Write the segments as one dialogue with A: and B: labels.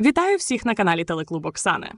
A: Вітаю всіх на каналі Телеклуб Оксани.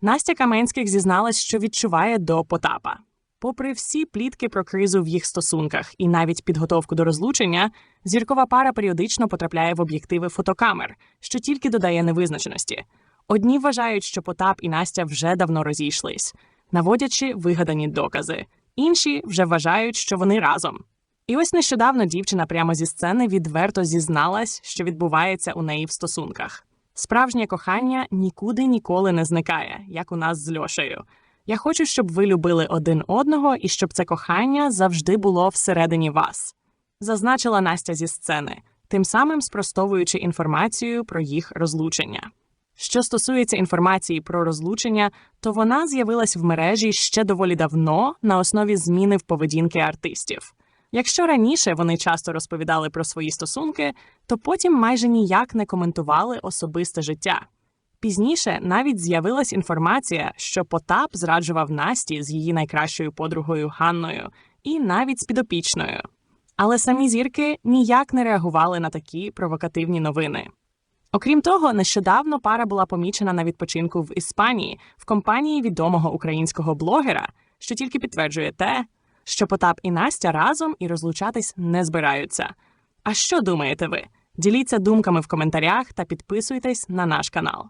A: Настя Каменських зізналась, що відчуває до Потапа. Попри всі плітки про кризу в їх стосунках і навіть підготовку до розлучення, зіркова пара періодично потрапляє в об'єктиви фотокамер, що тільки додає невизначеності. Одні вважають, що Потап і Настя вже давно розійшлись, наводячи вигадані докази. Інші вже вважають, що вони разом. І ось нещодавно дівчина прямо зі сцени відверто зізналась, що відбувається у неї в стосунках. Справжнє кохання нікуди ніколи не зникає, як у нас з Льошею. Я хочу, щоб ви любили один одного і щоб це кохання завжди було всередині вас, зазначила Настя зі сцени, тим самим спростовуючи інформацію про їх розлучення. Що стосується інформації про розлучення, то вона з'явилась в мережі ще доволі давно на основі зміни в поведінки артистів. Якщо раніше вони часто розповідали про свої стосунки, то потім майже ніяк не коментували особисте життя. Пізніше навіть з'явилась інформація, що Потап зраджував Насті з її найкращою подругою Ганною і навіть з підопічною. Але самі зірки ніяк не реагували на такі провокативні новини. Окрім того, нещодавно пара була помічена на відпочинку в Іспанії в компанії відомого українського блогера, що тільки підтверджує те, що Потап і Настя разом і розлучатись не збираються. А що думаєте ви? Діліться думками в коментарях та підписуйтесь на наш канал.